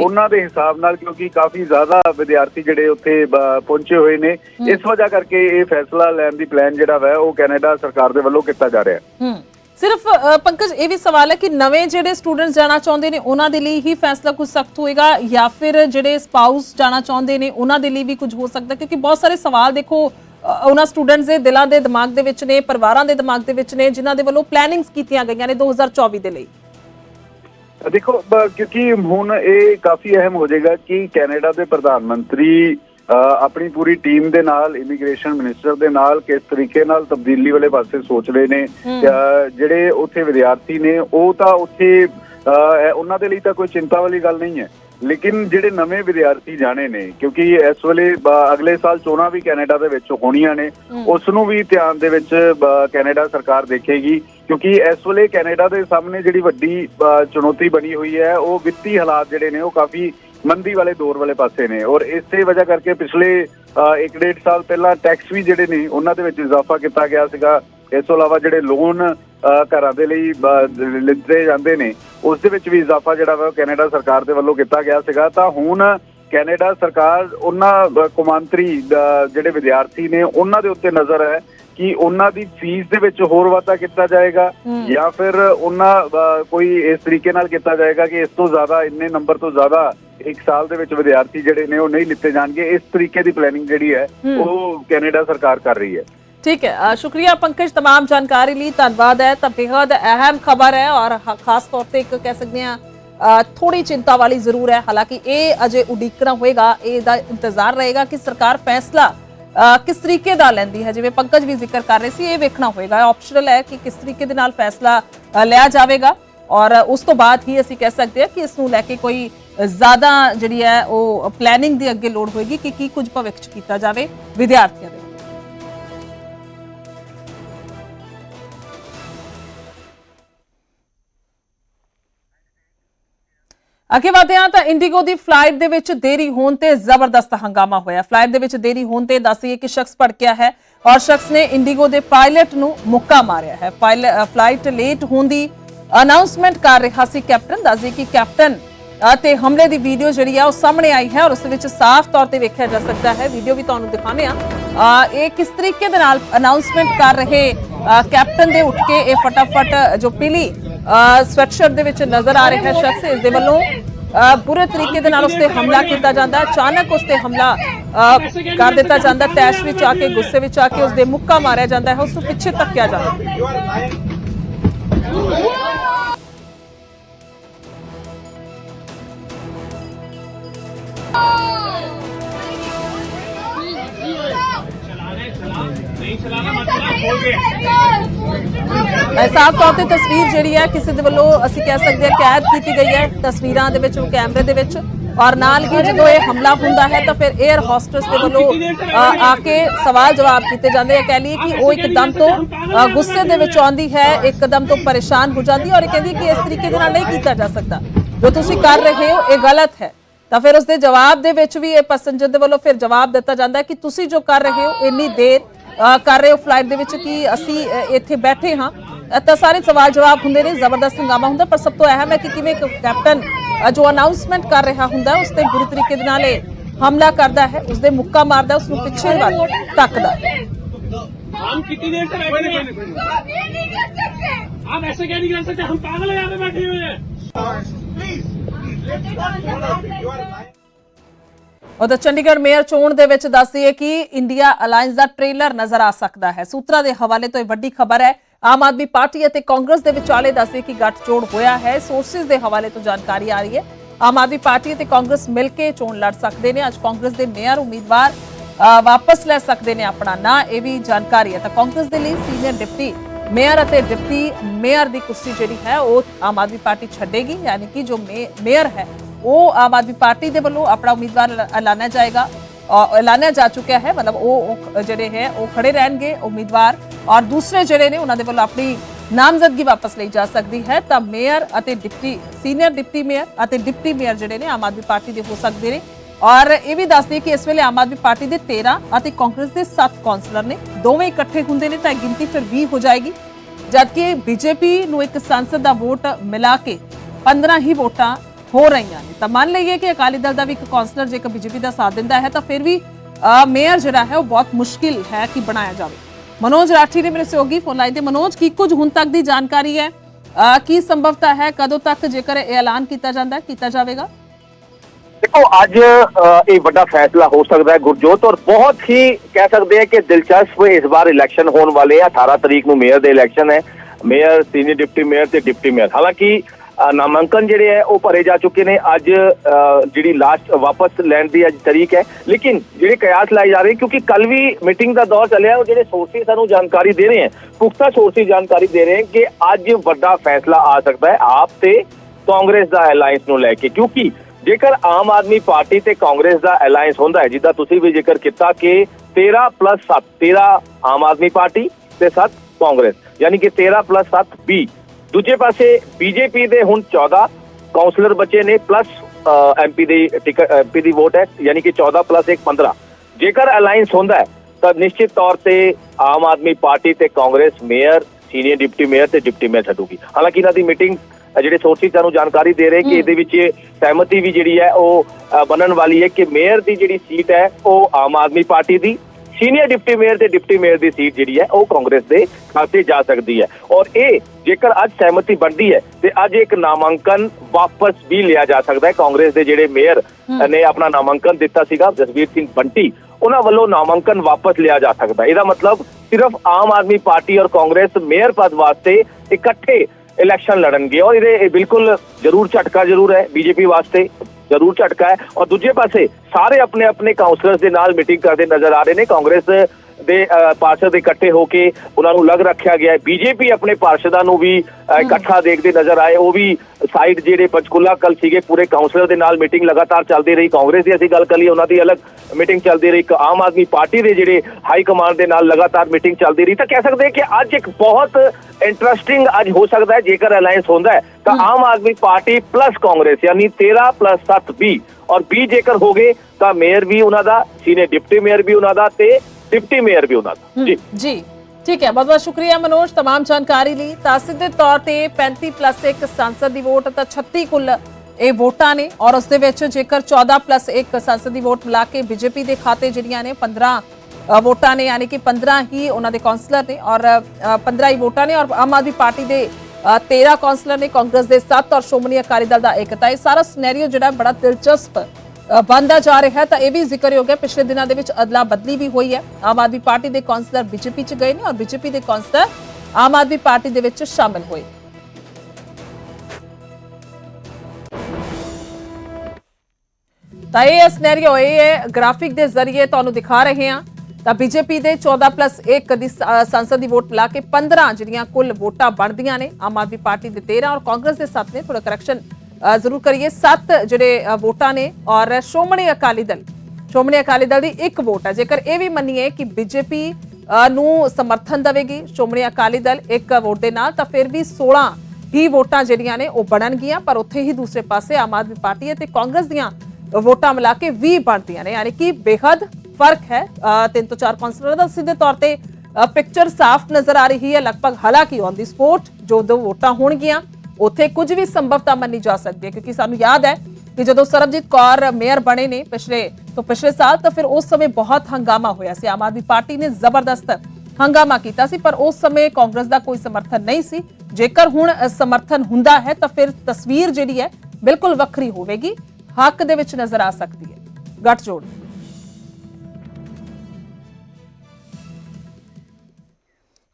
ਉਹਨਾਂ ਦੇ ਹਿਸਾਬ ਨਾਲ ਕਿਉਂਕਿ ਕਾਫੀ ਜ਼ਿਆਦਾ ਵਿਦਿਆਰਥੀ ਜਿਹੜੇ ਉੱਥੇ ਪਹੁੰਚੇ ਹੋਏ ਨੇ ਇਸ ਵਜ੍ਹਾ ਕਰਕੇ ਇਹ ਫੈਸਲਾ ਲੈਣ ਦੀ ਪਲਾਨ ਜਿਹੜਾ ਵਾ ਉਹ ਕੈਨੇਡਾ ਸਰਕਾਰ ਦੇ ਵੱਲੋਂ ਕੀਤਾ ਜਾ ਰਿਹਾ ਹੈ। ਹੂੰ। ਸਿਰਫ ਪੰਕਜ ਇਹ ਵੀ ਸਵਾਲ ਹੈ ਕਿ ਨਵੇਂ ਜਿਹੜੇ ਸਟੂਡੈਂਟਸ ਜਾਣਾ ਚਾਹੁੰਦੇ ਨੇ ਉਹਨਾਂ ਦੇ ਲਈ ਹੀ ਫੈਸਲਾ ਕੁਝ ਸਖਤ ਹੋਏਗਾ ਜਾਂ ਫਿਰ ਜਿਹੜੇ ਸਪਾਊਸ ਜਾਣਾ ਚਾਹੁੰਦੇ ਨੇ ਉਹਨਾਂ ਦੇ ਲਈ ਵੀ ਕੁਝ ਹੋ ਸਕਦਾ ਕਿਉਂਕਿ ਬਹੁਤ ਸਾਰੇ ਸਵਾਲ ਦੇਖੋ ਅ, ਉਹਨਾਂ ਸਟੂਡੈਂਟਸ ਦੇ ਦਿਲਾਂ ਦੇ ਦਿਮਾਗ ਦੇ ਵਿੱਚ ਨੇ ਪਰਿਵਾਰਾਂ ਦੇ ਦਿਮਾਗ ਦੇ ਵਿੱਚ ਨੇ ਜਿਨ੍ਹਾਂ ਦੇ ਵੱਲੋਂ ਪਲੈਨਿੰਗਸ ਕੀਤੀਆਂ ਗਈਆਂ ਨੇ 2024 ਦੇ ਲਈ। ਦੇਖੋ ਕਿਉਂਕਿ ਹੁਣ ਇਹ ਕਾਫੀ ਅਹਿਮ ਹੋ ਜਾਏਗਾ ਕਿ ਕੈਨੇਡਾ ਦੇ ਪ੍ਰਧਾਨ ਮੰਤਰੀ ਆਪਣੀ ਪੂਰੀ ਟੀਮ ਦੇ ਨਾਲ ਇਮੀਗ੍ਰੇਸ਼ਨ ਮਿਨਿਸਟਰ ਦੇ ਨਾਲ ਕਿਸ ਤਰੀਕੇ ਨਾਲ ਤਬਦੀਲੀ ਵਾਲੇ ਪਾਸੇ ਸੋਚ ਰਹੇ ਨੇ ਜਿਹੜੇ ਉੱਥੇ ਵਿਦਿਆਰਥੀ ਨੇ ਉਹ ਤਾਂ ਉੱਥੇ ਉਹਨਾਂ ਦੇ ਲਈ ਤਾਂ ਕੋਈ ਚਿੰਤਾ ਵਾਲੀ ਗੱਲ ਨਹੀਂ ਹੈ। ਲੇਕਿਨ ਜਿਹੜੇ ਨਵੇਂ ਵਿਦਿਆਰਥੀ ਜਾਣੇ ਨੇ ਕਿਉਂਕਿ ਇਸ ਵੇਲੇ ਅਗਲੇ ਸਾਲ ਚੋਣਾਂ ਵੀ ਕੈਨੇਡਾ ਦੇ ਵਿੱਚ ਹੋਣੀਆਂ ਨੇ ਉਸ ਨੂੰ ਵੀ ਧਿਆਨ ਦੇ ਵਿੱਚ ਕੈਨੇਡਾ ਸਰਕਾਰ ਦੇਖੇਗੀ। ਕਿਉਂਕਿ ਇਸ ਵੇਲੇ ਕੈਨੇਡਾ ਦੇ ਸਾਹਮਣੇ ਜਿਹੜੀ ਵੱਡੀ ਚੁਣੌਤੀ ਬਣੀ ਹੋਈ ਹੈ ਉਹ ਵਿੱਤੀ ਹਾਲਾਤ ਜਿਹੜੇ ਨੇ ਉਹ ਕਾਫੀ ਮੰਦੀ ਵਾਲੇ ਦੌਰ ਵਾਲੇ ਪਾਸੇ ਨੇ। ਔਰ ਇਸੇ ਵਜ੍ਹਾ ਕਰਕੇ ਪਿਛਲੇ ਅ, ਇੱਕ ਡੇਢ ਸਾਲ ਪਹਿਲਾਂ ਟੈਕਸ ਵੀ ਜਿਹੜੇ ਨੇ ਉਹਨਾਂ ਦੇ ਵਿੱਚ ਇਜ਼ਾਫਾ ਕੀਤਾ ਗਿਆ ਸੀਗਾ। ਇਸ ਤੋਂ ਇਲਾਵਾ ਜਿਹੜੇ ਲੋਨ ਘਰਾਂ ਦੇ ਲਈ ਲਿੱਤੇ ਜਾਂਦੇ ਨੇ ਉਸ ਦੇ ਵਿੱਚ ਵੀ ਇਜ਼ਾਫਾ ਜਿਹੜਾ ਵਾ ਕੈਨੇਡਾ ਸਰਕਾਰ ਦੇ ਵੱਲੋਂ ਕੀਤਾ ਗਿਆ ਸੀਗਾ। ਤਾਂ ਹੁਣ ਕੈਨੇਡਾ ਸਰਕਾਰ ਉਹਨਾਂ ਕੌਮਾਂਤਰੀ ਜਿਹੜੇ ਵਿਦਿਆਰਥੀ ਨੇ ਉਹਨਾਂ ਦੇ ਉੱਤੇ ਨਜ਼ਰ ਹੈ ਕਿ ਉਹਨਾਂ ਦੀ ਫੀਸ ਦੇ ਵਿੱਚ ਹੋਰ ਵਾਧਾ ਕੀਤਾ ਜਾਏਗਾ ਜਾਂ ਫਿਰ ਉਹਨਾਂ ਕੋਈ ਇਸ ਤਰੀਕੇ ਨਾਲ ਕੀਤਾ ਜਾਏਗਾ ਕਿ ਇਸ ਤੋਂ ਜ਼ਿਆਦਾ ਇੰਨੇ ਨੰਬਰ ਤੋਂ ਜ਼ਿਆਦਾ 1 ਸਾਲ ਦੇ ਵਿੱਚ ਵਿਦਿਆਰਥੀ ਜਿਹੜੇ ਨੇ ਉਹ ਨਹੀਂ ਲਿੱਤੇ ਜਾਣਗੇ। ਇਸ ਤਰੀਕੇ ਦੀ ਪਲੈਨਿੰਗ ਜਿਹੜੀ ਹੈ ਉਹ ਕੈਨੇਡਾ ਸਰਕਾਰ ਕਰ ਰਹੀ ਹੈ। ठीक है शुक्रिया पंकज तमाम जानकारी ली धनबाद है तो बेहद अहम खबर है और खास तौर पर एक कह सकते हैं थोड़ी चिंता वाली जरूर है हालांकि ये अजे उडीकना होएगा ਇਹਦਾ ਇੰਤਜ਼ਾਰ ਰਹੇਗਾ ਕਿ ਸਰਕਾਰ ਫੈਸਲਾ ਕਿਸ ਤਰੀਕੇ ਦਾ ਲੈਂਦੀ ਹੈ। ਜਿਵੇਂ ਪੰਕਜ ਵੀ ਜ਼ਿਕਰ ਕਰ ਰਹੇ ਸੀ ਇਹ ਵੇਖਣਾ ਹੋਏਗਾ। ਆਪਸ਼ਨਲ ਹੈ ਕਿ ਕਿਸ ਤਰੀਕੇ ਦੇ ਨਾਲ ਫੈਸਲਾ ਲਿਆ ਜਾਵੇਗਾ। ਔਰ ਉਸ ਤੋਂ ਬਾਅਦ ਹੀ ਅਸੀਂ ਕਹਿ ਸਕਦੇ ਹਾਂ ਕਿ ਇਸ ਨੂੰ ਲੈ ਕੇ ਕੋਈ ਜ਼ਿਆਦਾ ਜਿਹੜੀ ਹੈ ਉਹ ਪਲੈਨਿੰਗ ਦੀ ਅੱਗੇ ਲੋੜ ਹੋਏਗੀ ਕਿ ਕੀ ਕੁਝ ਭਵਿੱਖ ਚ ਕੀਤਾ ਜਾਵੇ ਵਿਦਿਆਰਥੀਆਂ ਦੇ ਅੱਗੇ ਵਧਦੇ ਹਾਂ ਤਾਂ ਇੰਡੀਗੋ ਦੀ ਫਲਾਈਟ ਦੇ ਵਿੱਚ ਦੇਰੀ ਹੋਣ ਤੇ ਜ਼ਬਰਦਸਤ ਹੰਗਾਮਾ ਹੋਇਆ। ਫਲਾਈਟ ਦੇ ਵਿੱਚ ਦੇਰੀ ਹੋਣ ਤੇ ਦੱਸੀਏ ਕਿ ਸ਼ਖਸ ਭੜਕਿਆ ਹੈ ਔਰ ਸ਼ਖਸ ਨੇ ਇੰਡੀਗੋ ਦੇ ਪਾਇਲਟ ਨੂੰ ਮੁੱਕਾ ਮਾਰਿਆ ਹੈ। ਪਾਇਲ- ਫਲਾਈਟ ਲੇਟ ਹੋਣ ਦੀ ਅਨਾਉਂਸਮੈਂਟ ਕਰ ਰਿਹਾ ਸੀ ਕੈਪਟਨ। ਦੱਸਦੀ ਕਿ ਕੈਪਟਨ ਤੇ ਹਮਲੇ ਦੀ ਵੀਡੀਓ ਜਿਹੜੀ ਹੈ ਉਹ ਸਾਹਮਣੇ ਆਈ ਹੈ ਔਰ ਉਸ ਵਿੱਚ ਸਾਫ਼ ਤੌਰ ਤੇ ਵੇਖਿਆ ਜਾ ਸਕਦਾ ਹੈ। ਵੀਡੀਓ ਵੀ ਤੁਹਾਨੂੰ ਦਿਖਾਉਂਦੇ ਆ ਇਹ ਕਿਸ ਤਰੀਕੇ ਦੇ ਨਾਲ ਅਨਾਉਂਸਮੈਂਟ ਕਰ ਰਹੇ ਕੈਪਟਨ ਦੇ ਉੱਠ ਕੇ ਇਹ ਫਟਾਫਟ ਜੋ ਪੀਲੀ ਸਵੈਟਸ਼ਰਟ ਦੇ ਵਿੱਚ ਨਜ਼ਰ ਆ ਰਿਹਾ ਸ਼ਖਸ ਇਸ ਦੇ ਵੱਲੋਂ ਅ, ਬੁਰੇ ਤਰੀਕੇ ਦੇ ਨਾਲ ਉਸ ਤੇ ਹਮਲਾ ਕੀਤਾ ਜਾਂਦਾ ਅਚਾਨਕ ਉਸ ਤੇ ਹਮਲਾ ਅ, ਕਰ ਦਿੱਤਾ ਜਾਂਦਾ ਹੈ। ਤੈਸ਼ ਵਿੱਚ ਆ ਕੇ ਗੁੱਸੇ ਵਿੱਚ ਆ ਕੇ ਉਸ ਦੇ ਮੁੱਕਾ ਮਾਰਿਆ ਜਾਂਦਾ ਹੈ। ਉਸ ਨੂੰ ਪਿੱਛੇ ਧੱਕਿਆ ਜਾਂਦਾ ਹੈ? ਸਾਫ਼ ਤੌਰ ਤੇ ਤਸਵੀਰ ਜਿਹੜੀ ਹੈ ਕਿਸੇ ਦੇ ਵੱਲੋਂ ਅਸੀਂ ਕਹਿ ਸਕਦੇ ਹਾਂ ਕੈਦ ਕੀਤੀ ਗਈ ਹੈ। ਤਸਵੀਰਾਂ ਦੇ ਵਿੱਚ ਉਹ ਕੈਮਰੇ ਦੇ ਵਿੱਚ ਔਰ ਨਾਲ ਹੀ ਜਦੋਂ ਇਹ ਹਮਲਾ ਹੁੰਦਾ ਹੈ ਤਾਂ ਫਿਰ 에ਅਰ ਹੋਸਟਸ ਦੇ ਵੱਲੋਂ ਆ ਕੇ ਸਵਾਲ ਜਵਾਬ ਕੀਤੇ ਜਾਂਦੇ ਆ। ਕਹਿ ਲਈਏ ਕਿ ਉਹ ਇੱਕਦਮ ਤੋਂ ਗੁੱਸੇ ਦੇ ਵਿੱਚ ਆਉਂਦੀ ਹੈ ਇੱਕਦਮ ਤੋਂ ਪਰੇਸ਼ਾਨ ਹੋ ਜਾਂਦੀ ਹੈ ਔਰ ਇਹ ਕਹਿੰਦੀ ਕਿ ਇਸ ਤਰੀਕੇ ਦੇ ਨਾਲ ਨਹੀਂ ਕੀਤਾ ਜਾ ਸਕਦਾ। ਜੋ ਤੁਸੀਂ ਕਰ ਰਹੇ ਹੋ, ਇਹ ਗਲਤ ਹੈ। ਤਾਂ ਫਿਰ ਉਸਦੇ ਜਵਾਬ ਦੇ ਵਿੱਚ ਵੀ ਇਹ ਪੈਸੇਂਜਰ ਦੇ ਵੱਲੋਂ ਫਿਰ ਜਵਾਬ ਦਿੱਤਾ ਜਾਂਦਾ ਹੈ ਕਿ ਤੁਸੀਂ ਜੋ ਕਰ ਰਹੇ ਹੋ ਇੰਨੀ ਦੇਰ ਅ, ਕਰ ਰਹੇ ਹੋ ਫਲਾਈਟ ਦੇ ਵਿੱਚ ਕਿ ਅਸੀਂ ਅ, ਇੱਥੇ ਬੈਠੇ ਹਾਂ ਅ, ਤਾਂ ਸਾਰੇ ਸਵਾਲ ਜਵਾਬ ਹੁੰਦੇ ਨੇ ਜ਼ਬਰਦਸਤ ਹੰਗਾਮਾ ਹੁੰਦਾ ਪਰ ਸਭ ਤੋਂ ਅਹਿਮ ਹੈ ਕਿ ਕਿਵੇਂ ਇੱਕ ਕੈਪਟਨ ਅ, ਜੋ ਅਨਾਉਂਸਮੈਂਟ ਕਰ ਰਿਹਾ ਹੁੰਦਾ ਹੈ, ਉਸ ਤੇ ਬੁਰੀ ਤਰੀਕੇ ਦੇ ਨਾਲ ਇਹ ਹਮਲਾ ਕਰਦਾ ਹੈ ਉਸ ਦੇ ਮੁੱਕਾ ਮਾਰਦਾ ਹੈ, ਉਸ ਨੂੰ ਪਿੱਛੇ ਵੱਲ ਧੱਕਦਾ ਹੈ हम कितनी देर से बैठे हैं आप ऐसे क्या नहीं कर सकते हम पागल हैं यहाँ पे बैठे हुए हैं ਉਧਰ ਚੰਡੀਗੜ੍ਹ ਮੇਅਰ ਚੋਣ ਦੇ ਵਿੱਚ ਦੱਸਦੀ ਕਿ ਇੰਡੀਆ ਅਲਾਈਅੰਸ ਦਾ ਟ੍ਰੇਲਰ ਨਜ਼ਰ ਆ ਸਕਦਾ ਹੈ। ਸੂਤਰਾਂ ਦੇ ਹਵਾਲੇ ਤੋਂ ਇਹ ਵੱਡੀ ਖਬਰ ਹੈ। ਆਮ ਆਦਮੀ ਪਾਰਟੀ ਅਤੇ ਕਾਂਗਰਸ ਦੇ ਵਿਚਾਲੇ ਦੱਸਦੀ ਕਿ ਗੱਠਜੋੜ ਹੋਇਆ ਹੈ। ਸੋਰਸਿਸ ਦੇ ਹਵਾਲੇ ਤੋਂ ਜਾਣਕਾਰੀ ਆ ਰਹੀ ਹੈ। ਆਮ ਆਦਮੀ ਪਾਰਟੀ ਅਤੇ ਕਾਂਗਰਸ ਮਿਲ ਕੇ ਚੋਣ ਲੜ ਸਕਦੇ ਨੇ। ਅੱਜ ਕਾਂਗਰਸ ਦੇ ਮੇਅਰ ਉਮੀਦਵਾਰ ਵਾਪਸ ਲੈ ਸਕਦੇ ਨੇ ਆਪਣਾ ਨਾਂ। ਇਹ ਵੀ ਜਾਣਕਾਰੀ ਹੈ। ਤਾਂ ਕਾਂਗਰਸ ਦੇ ਲਈ ਸੀਨੀਅਰ ਡਿਪਟੀ ਮੇਅਰ ਅਤੇ ਡਿਪਟੀ ਮੇਅਰ ਦੀ ਕੁਰਸੀ ਜਿਹੜੀ ਹੈ, ਉਹ ਆਮ ਆਦਮੀ ਪਾਰਟੀ ਛੱਡੇਗੀ, ਯਾਨੀ ਕਿ ਜੋ ਮੇ- ਮੇਅਰ ਹੈ, ਉਹ ਆਮ ਆਦਮੀ ਪਾਰਟੀ ਦੇ ਵੱਲੋਂ ਆਪਣਾ ਉਮੀਦਵਾਰ ਐਲਾਨਿਆ ਜਾਏਗਾ। ਐਲਾਨਿਆ ਜਾ ਚੁੱਕਿਆ ਹੈ, ਮਤਲਬ ਉਹ ਜਿਹੜੇ ਹੈ, ਉਹ ਖੜੇ ਰਹਿਣਗੇ ਉਮੀਦਵਾਰ। ਔਰ ਦੂਸਰੇ ਜਿਹੜੇ ਨੇ, ਉਹਨਾਂ ਦੇ ਵੱਲੋਂ ਆਪਣੀ ਨਾਮਜ਼ਦਗੀ ਵਾਪਸ ਲਈ ਜਾ ਸਕਦੀ ਹੈ। ਤਾਂ ਮੇਅਰ ਅਤੇ ਡਿਪਟੀ, ਸੀਨੀਅਰ ਡਿਪਟੀ ਮੇਅਰ ਅਤੇ ਡਿਪਟੀ ਮੇਅਰ ਜਿਹੜੇ ਨੇ, ਆਮ ਆਦਮੀ ਪਾਰਟੀ ਦੇ ਹੋ ਸਕਦੇ ਨੇ। ਔਰ ਇਹ ਵੀ ਦੱਸਦੇ ਕਿ ਇਸ ਵੇਲੇ ਆਮ ਆਦਮੀ ਪਾਰਟੀ ਦੇ 13 ਅਤੇ ਕਾਂਗਰਸ ਦੇ 7 ਕੌਂਸਲਰ ਨੇ ਦੋਵੇਂ ਇਕੱਠੇ ਹੁੰਦੇ ਨੇ ਤਾਂ ਗਿਣਤੀ ਫਿਰ 20 ਹੋ ਜਾਏਗੀ। ਜਦਕਿ ਬੀਜੇਪੀ ਨੂੰ ਇੱਕ ਸੰਸਦ ਦਾ ਵੋਟ ਮਿਲਾ ਕੇ 15 ਹੀ ਵੋਟਾਂ ਹੋ ਰਹੀਆਂ ਨੇ। ਤਾਂ ਮੰਨ ਲਈਏ ਕਿ ਅਕਾਲੀ ਦਲ ਦਾ ਵੀ ਇੱਕ ਕੌਂਸਲਰ ਜੇਕਰ ਬੀਜੇਪੀ ਦਾ ਸਾਥ ਦਿੰਦਾ ਹੈ ਤਾਂ ਫਿਰ ਵੀ ਮੇਅਰ ਜਿਹੜਾ ਹੈ ਉਹ ਬਹੁਤ ਮੁਸ਼ਕਿਲ ਹੈ ਕਿ ਬਣਾਇਆ ਜਾਵੇ। ਮਨੋਜ ਰਾਠੀ ਨੇ ਮੇਰੇ ਸਹਿਯੋਗੀ ਫੋਨ ਲਾਈ ਤੇ ਮਨੋਜ ਕੀ ਕੁਝ ਹੁਣ ਤੱਕ ਦੀ ਜਾਣਕਾਰੀ ਹੈ? ਅ, ਕੀ ਸੰਭਵਤਾ ਹੈ? ਕਦੋਂ ਤੱਕ ਜੇਕਰ ਇਹ ਐਲਾਨ ਕੀਤਾ ਜਾਂਦਾ ਕੀਤਾ ਜਾਵੇਗਾ? ਦੇਖੋ ਅੱਜ ਇਹ ਵੱਡਾ ਫੈਸਲਾ ਹੋ ਸਕਦਾ ਹੈ ਗੁਰਜੋਤ ਔਰ ਬਹੁਤ ਹੀ ਕਹਿ ਸਕਦੇ ਹਾਂ ਕਿ ਦਿਲਚਸਪ ਇਸ ਵਾਰ ਇਲੈਕਸ਼ਨ ਹੋਣ ਵਾਲੇ ਆ। 18 ਤਰੀਕ ਨੂੰ ਮੇਅਰ ਦੇ ਇਲੈਕਸ਼ਨ ਹੈ। ਮੇਅਰ ਸੀਨੀਅਰ ਡਿਪਟੀ ਮੇਅਰ ਤੇ ਡਿਪਟੀ ਮੇਅਰ ਹਾਲਾਂਕਿ ਨਾਮਾਂਕਨ ਜਿਹੜੇ ਹੈ ਉਹ ਭਰੇ ਜਾ ਚੁੱਕੇ ਨੇ। ਅੱਜ ਅ, ਜਿਹੜੀ ਲਾਸਟ ਵਾਪਸ ਲੈਣ ਦੀ ਅੱਜ ਤਰੀਕ ਹੈ। ਲੇਕਿਨ ਜਿਹੜੇ ਕਿਆਸ ਲਾਏ ਜਾ ਰਹੇ ਕਿਉਂਕਿ ਕੱਲ ਵੀ ਮੀਟਿੰਗ ਦਾ ਦੌਰ ਚੱਲਿਆ ਉਹ ਜਿਹੜੇ ਸੋਰਸਿਸ ਸਾਨੂੰ ਜਾਣਕਾਰੀ ਦੇ ਰਹੇ ਹਨ ਪੁਖਤਾ ਸੋਰਸਿਸ ਜਾਣਕਾਰੀ ਦੇ ਰਹੇ ਹਨ ਕਿ ਅੱਜ ਵੱਡਾ ਫੈਸਲਾ ਆ ਸਕਦਾ ਹੈ ਆਪ ਤੇ ਕਾਂਗਰਸ ਦਾ ਅਲਾਈਅੰਸ ਨੂੰ ਲੈ ਕੇ। ਕਿਉਂਕਿ ਜੇਕਰ ਆਮ ਆਦਮੀ ਪਾਰਟੀ ਤੇ ਕਾਂਗਰਸ ਦਾ ਅਲਾਈਅੰਸ ਹੁੰਦਾ ਹੈ, ਜਿੱਦਾਂ ਤੁਸੀਂ ਵੀ ਜ਼ਿਕਰ ਕੀਤਾ ਕਿ 13 7 13 ਆਮ ਆਦਮੀ ਪਾਰਟੀ ਤੇ 7 ਕਾਂਗਰਸ, ਯਾਨੀ ਕਿ 13 7 20 ਦੂਜੇ ਪਾਸੇ ਬੀਜੇਪੀ ਦੇ ਹੁਣ 14 ਕਾਉਂਸਲਰ ਬਚੇ ਨੇ ਪਲੱਸ ਐਮਪੀ ਦੀ ਟਿਕਟ ਐਮਪੀ ਦੀ ਵੋਟ ਹੈ, ਯਾਨੀ ਕਿ 14 1 15 ਜੇਕਰ ਅਲਾਈਅੰਸ ਹੁੰਦਾ ਹੈ, ਤਾਂ ਨਿਸ਼ਚਿਤ ਤੌਰ ਤੇ ਆਮ ਆਦਮੀ ਪਾਰਟੀ ਤੇ Congress mayor senior deputy mayor ਤੇ ਡਿਪਟੀ ਮੇਅਰ ਛੱਡੂਗੀ। ਹਾਲਾਂਕਿ ਇਹਨਾਂ ਦੀ ਮੀਟਿੰਗ ਜਿਹੜੇ ਸੋਰਸਿਸ ਸਾਨੂੰ ਜਾਣਕਾਰੀ ਦੇ ਰਹੇ ਕਿ ਇਹਦੇ ਵਿੱਚ ਸਹਿਮਤੀ ਵੀ ਜਿਹੜੀ ਹੈ ਉਹ ਬਣਨ ਵਾਲੀ ਹੈ ਕਿ ਮੇਅਰ ਦੀ ਜਿਹੜੀ ਸੀਟ ਹੈ ਉਹ ਆਮ ਆਦਮੀ ਪਾਰਟੀ ਦੀ ਸੀਨੀਅਰ ਡਿਪਟੀ ਮੇਅਰ ਤੇ ਡਿਪਟੀ ਮੇਅਰ ਦੀ ਸੀਟ ਜਿਹੜੀ ਹੈ ਉਹ ਕਾਂਗਰਸ ਦੇ ਖਾਤੇ ਜਾ ਸਕਦੀ ਹੈ। ਔਰ ਇਹ ਜੇਕਰ ਅੱਜ ਸਹਿਮਤੀ ਬਣਦੀ ਹੈ ਤੇ ਅੱਜ ਇੱਕ ਨਾਮਾਂਕਨ ਵਾਪਸ ਵੀ ਲਿਆ ਜਾ ਸਕਦਾ ਹੈ। ਕਾਂਗਰਸ ਦੇ ਜਿਹੜੇ ਮੇਅਰ ਨੇ ਆਪਣਾ ਨਾਮਾਂਕਨ ਦਿੱਤਾ ਸੀਗਾ ਜਸਵੀਰ ਸਿੰਘ ਬੰਟੀ ਉਹਨਾਂ ਵੱਲੋਂ ਨਾਮਾਂਕਨ ਵਾਪਸ ਲਿਆ ਜਾ ਸਕਦਾ। ਇਹਦਾ ਮਤਲਬ ਸਿਰਫ ਆਮ ਆਦਮੀ ਪਾਰਟੀ ਔਰ ਕਾਂਗਰਸ ਮੇਅਰ ਪਦ ਵਾਸਤੇ ਇਕੱਠੇ ਇਲੈਕਸ਼ਨ ਲੜਨਗੇ। ਔਰ ਇਹਦੇ, ਇਹ ਬਿਲਕੁਲ ਜ਼ਰੂਰ ਝਟਕਾ ਜ਼ਰੂਰ ਹੈ ਬੀਜੇਪੀ ਵਾਸਤੇ। ਜ਼ਰੂਰ ਝਟਕਾ ਹੈ। ਔਰ ਦੂਜੇ ਪਾਸੇ, ਸਾਰੇ ਆਪਣੇ ਆਪਣੇ ਕਾਉਂਸਲਰਸ ਦੇ ਨਾਲ ਮੀਟਿੰਗ ਕਰਦੇ ਨਜ਼ਰ ਆ ਰਹੇ ਨੇ। ਕਾਂਗਰਸ ਦੇ ਪਾਰਸ਼ਦ ਇਕੱਠੇ ਹੋ ਕੇ ਉਹਨਾਂ ਨੂੰ ਲੱਗ ਰੱਖਿਆ ਗਿਆ ਹੈ। ਬੀਜੇਪੀ ਆਪਣੇ ਪਾਰਸ਼ਦਾਂ ਨੂੰ ਵੀ ਇਕੱਠਾ ਦੇਖਦੇ ਨਜ਼ਰ ਆਏ। ਉਹ ਵੀ ਸਾਈਡ ਜਿਹੜੇ ਪੰਚਕੂਲਾ ਕੱਲ ਸੀਗੇ ਪੂਰੇ ਕਾਉਂਸਲਰ ਦੇ ਨਾਲ ਮੀਟਿੰਗ ਲਗਾਤਾਰ ਚੱਲਦੀ ਰਹੀ। ਕਾਂਗਰਸ ਦੀ ਅਸੀਂ ਗੱਲ ਕਰੀਏ ਉਹਨਾਂ ਦੀ ਅਲੱਗ ਮੀਟਿੰਗ ਚੱਲਦੀ ਰਹੀ। ਇੱਕ ਆਮ ਆਦਮੀ ਪਾਰਟੀ ਦੇ ਜਿਹੜੇ ਹਾਈ ਕਮਾਂਡ ਦੇ ਨਾਲ ਲਗਾਤਾਰ ਮੀਟਿੰਗ ਚੱਲਦੀ ਰਹੀ। ਤਾਂ ਕਹਿ ਸਕਦੇ ਕਿ ਅੱਜ ਇੱਕ ਬਹੁਤ ਇੰਟਰਸਟਿੰਗ ਅੱਜ ਹੋ ਸਕਦਾ ਹੈ ਜੇਕਰ ਅਲਾਈਅੰਸ ਹੁੰਦਾ ਹੈ ਤਾਂ ਆਮ ਆਦਮੀ ਪਾਰਟੀ ਪਲੱਸ ਕਾਂਗਰਸ ਯਾਨੀ 13 7 20 ਔਰ 20 ਜੇਕਰ ਹੋ ਗਏ ਤਾਂ ਮੇਅਰ ਵੀ ਉਹਨਾਂ ਦਾ ਸੀਨੀਅਰ ਡਿਪਟੀ ਮੇਅਰ ਵੀ ਉਹਨਾਂ ਦਾ ਤੇ ਡਿਪਟੀ ਮੇਅਰ ਵੀ ਉਹਨਾਂ ਦਾ ਜੀ ਜੀ ਠੀਕ ਹੈ ਬਹੁਤ ਬਹੁਤ ਸ਼ੁਕਰੀਆ ਮਨੋਜ तमाम ਜਾਣਕਾਰੀ ਲਈ ਤਾਂ ਸਿੱਧੇ ਤੌਰ ਤੇ 35 ਪਲੱਸ 1 ਸੰਸਦ ਦੀ ਵੋਟ ਤਾਂ 36 ਕੁੱਲ ਇਹ ਵੋਟਾਂ ਨੇ ਔਰ ਉਸ ਦੇ ਵਿੱਚ ਜੇਕਰ 14 ਪਲੱਸ 1 ਸੰਸਦ ਦੀ ਵੋਟ ਮਿਲਾ ਕੇ ਬੀਜੇਪੀ ਦੇ ਖਾਤੇ ਜਿਹੜੀਆਂ ਨੇ 15 ਅ, ਵੋਟਾਂ ਨੇ ਯਾਨੀ ਕਿ 15 ਹੀ ਉਹਨਾਂ ਦੇ ਕਾਉਂਸਲਰ ਨੇ ਔਰ ਅ, 15 ਹੀ ਵੋਟਾਂ ਨੇ ਔਰ ਆਮ ਆਦਮੀ ਪਾਰਟੀ ਦੇ ਅ, 13 ਕਾਉਂਸਲਰ ਨੇ ਕਾਂਗਰਸ ਦੇ 7 ਔਰ ਸ਼੍ਰੋਮਣੀ ਅਕਾਲੀ ਦਲ ਦਾ ਇੱਕ ਤਾਂ ਇਹ ਸਾਰਾ ਸਿਨੈਰੀਓ ਜਿਹੜਾ ਬੜਾ ਦਿਲਚਸਪ ਬੰਦਾ ਜਾ ਰਿਹਾ ਤਾਂ ਇਹ ਵੀ ਜ਼ਿਕਰਯੋਗ ਹੈ, ਪਿਛਲੇ ਦਿਨਾਂ ਦੇ ਵਿੱਚ ਅਦਲਾ ਬਦਲੀ ਵੀ ਹੋਈ ਹੈ। ਆਮ ਆਦਮੀ ਪਾਰਟੀ ਦੇ ਕਾਉਂਸਲਰ ਬੀਜੇਪੀ 'ਚ ਗਏ ਨੇ ਔਰ ਬੀਜੇਪੀ ਦੇ ਕਾਉਂਸਲਰ ਆਮ ਆਦਮੀ ਪਾਰਟੀ ਦੇ ਵਿੱਚ ਸ਼ਾਮਲ ਹੋਏ। ਤਾਂ ਇਹ ਸਿਨੈਰੀਓ ਇਹ ਗ੍ਰਾਫਿਕ ਦੇ ਜ਼ਰੀਏ ਤੁਹਾਨੂੰ ਦਿਖਾ ਰਹੇ ਹਾਂ। ਤਾਂ ਬੀਜੇਪੀ ਦੇ 14+1 ਦੀ ਸੰਸਦ ਦੀ ਵੋਟ ਲਾ ਕੇ 15 ਜਿਹੜੀਆਂ ਕੁੱਲ ਵੋਟਾਂ ਬਣਦੀਆਂ ਨੇ, ਆਮ ਆਦਮੀ ਪਾਰਟੀ ਦੇ 13 ਔਰ ਕਾਂਗਰਸ ਦੇ 7 ਨੇ। ਥੋੜਾ ਕਰੈਕਸ਼ਨ ਜ਼ਰੂਰ ਕਰੀਏ 7 ਜਿਹੜੇ ਵੋਟਾਂ ਨੇ ਔਰ ਸ਼੍ਰੋਮਣੀ ਅਕਾਲੀ ਦਲ ਸ਼੍ਰੋਮਣੀ ਅਕਾਲੀ ਦਲ ਦੀ ਇੱਕ ਵੋਟ ਹੈ। ਜੇਕਰ ਇਹ ਵੀ ਮੰਨੀਏ ਕਿ ਬੀਜੇਪੀ ਨੂੰ ਸਮਰਥਨ ਦੇਵੇਗੀ ਸ਼੍ਰੋਮਣੀ ਅਕਾਲੀ ਦਲ ਇੱਕ ਵੋਟ ਦੇ ਨਾਲ ਤਾਂ ਫਿਰ ਵੀ 16 ਹੀ ਵੋਟਾਂ ਜਿਹੜੀਆਂ ਨੇ ਉਹ ਬਣਨਗੀਆਂ ਪਰ ਉੱਥੇ ਹੀ ਦੂਸਰੇ ਪਾਸੇ ਆਮ ਆਦਮੀ ਪਾਰਟੀ ਅਤੇ ਕਾਂਗਰਸ ਦੀਆਂ ਵੋਟਾਂ ਮਿਲਾ ਕੇ 20 ਬਣਦੀਆਂ ਨੇ। ਯਾਨੀ ਕਿ ਬੇਹੱਦ ਫ਼ਰਕ ਹੈ। ਅ, ਤਿੰਨ ਤੋਂ ਚਾਰ ਕੌਂਸਲਰ ਦਾ ਸਿੱਧੇ ਤੌਰ ਤੇ ਪਿਕਚਰ ਸਾਫ਼ ਨਜ਼ਰ ਆ ਰਹੀ ਹੈ। ਲਗਭਗ ਹਾਲਾਂਕਿ ਔਨ ਦੀ ਸਪੋਰਟ ਜੋ ਦੋ ਵੋਟਾਂ ਹੋਣਗੀਆਂ ਉੱਥੇ ਕੁਝ ਵੀ ਸੰਭਵਤਾ ਮੰਨੀ ਜਾ ਸਕਦੀ ਹੈ, ਕਿਉਂਕਿ ਸਾਨੂੰ ਯਾਦ ਹੈ ਕਿ ਜਦੋਂ ਸਰਬਜੀਤ ਕੌਰ ਮੇਅਰ ਬਣੇ ਨੇ ਪਿਛਲੇ, ਤੋਂ ਪਿਛਲੇ ਸਾਲ, ਤਾਂ ਫਿਰ ਉਸ ਸਮੇਂ ਬਹੁਤ ਹੰਗਾਮਾ ਹੋਇਆ ਸੀ। ਆਮ ਆਦਮੀ ਪਾਰਟੀ ਨੇ ਜ਼ਬਰਦਸਤ ਹੰਗਾਮਾ ਕੀਤਾ ਸੀ, ਪਰ ਉਸ ਸਮੇਂ ਕਾਂਗਰਸ ਦਾ ਕੋਈ ਸਮਰਥਨ ਨਹੀਂ ਸੀ। ਜੇਕਰ ਹੁਣ ਸਮਰਥਨ ਹੁੰਦਾ ਹੈ, ਤਾਂ ਫਿਰ ਤਸਵੀਰ ਜਿਹੜੀ ਹੈ ਬਿਲਕੁਲ ਵੱਖਰੀ ਹੋਵੇਗੀ, ਹੱਕ ਦੇ ਵਿੱਚ ਨਜ਼ਰ ਆ ਸਕਦੀ ਹੈ। ਗੱਠਜੋੜ।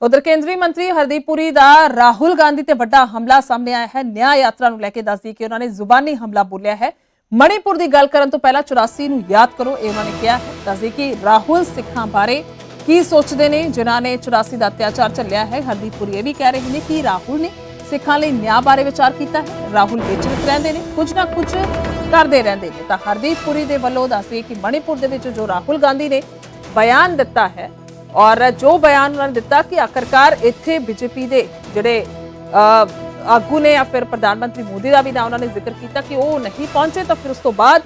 ਉਧਰ ਕੇਂਦਰੀ ਮੰਤਰੀ ਹਰਦੀਪ ਪੁਰੀ ਦਾ ਰਾਹੁਲ ਗਾਂਧੀ ਤੇ ਵੱਡਾ ਹਮਲਾ ਸਾਹਮਣੇ ਆਇਆ ਹੈ। ਨਿਆਂ ਯਾਤਰਾ ਨੂੰ ਲੈ ਕੇ ਦੱਸਦੀ ਕਿ ਉਹਨਾਂ ਨੇ ਜ਼ੁਬਾਨੀ ਹਮਲਾ ਬੋਲਿਆ ਹੈ। ਮਣੀਪੁਰ ਦੀ ਗੱਲ ਕਰਨ ਤੋਂ ਪਹਿਲਾਂ 84 ਨੂੰ ਯਾਦ ਕਰੋ, ਇਹ ਉਹਨਾਂ ਨੇ ਕਿਹਾ ਹੈ। ਦੱਸਦੀ ਕਿ ਰਾਹੁਲ ਸਿੱਖਾਂ ਬਾਰੇ ਕੀ ਸੋਚਦੇ ਨੇ, ਜਿਨ੍ਹਾਂ ਨੇ 84 ਦਾ ਅਤਿਆਚਾਰ ਚੱਲਿਆ ਹੈ। ਹਰਦੀਪ ਪੁਰੀ ਇਹ ਵੀ ਕਹਿ ਰਹੇ ਨੇ ਕਿ ਰਾਹੁਲ ਨੇ ਸਿੱਖਾਂ ਲਈ ਨਿਆਂ ਬਾਰੇ ਵਿਚਾਰ ਕੀਤਾ ਹੈ। ਰਾਹੁਲ ਵਿਚਲਿਤ ਰਹਿੰਦੇ ਨੇ, ਕੁਝ ਨਾ ਕੁਝ ਕਰਦੇ ਰਹਿੰਦੇ ਨੇ। ਤਾਂ ਹਰਦੀਪ ਪੁਰੀ ਦੇ ਵੱਲੋਂ ਦੱਸਦੀ ਕਿ ਮਣੀਪੁਰ ਦੇ ਵਿੱਚ ਜੋ ਰਾਹੁਲ ਗਾਂਧੀ ਨੇ ਬਿਆਨ ਦਿੱਤਾ ਹੈ ਔਰ ਜੋ ਬਿਆਨ ਉਹਨਾਂ ਨੇ ਦਿੱਤਾ ਕਿ ਆਖਰਕਾਰ ਇੱਥੇ ਬੀਜੇਪੀ ਦੇ ਜਿਹੜੇ ਅ, ਆਗੂ ਨੇ ਜਾਂ ਫਿਰ ਪ੍ਰਧਾਨ ਮੰਤਰੀ ਮੋਦੀ ਦਾ ਵੀ ਨਾ ਉਹਨਾਂ ਨੇ ਜ਼ਿਕਰ ਕੀਤਾ ਕਿ ਉਹ ਨਹੀਂ ਪਹੁੰਚੇ ਤਾਂ ਫਿਰ ਉਸ ਤੋਂ ਬਾਅਦ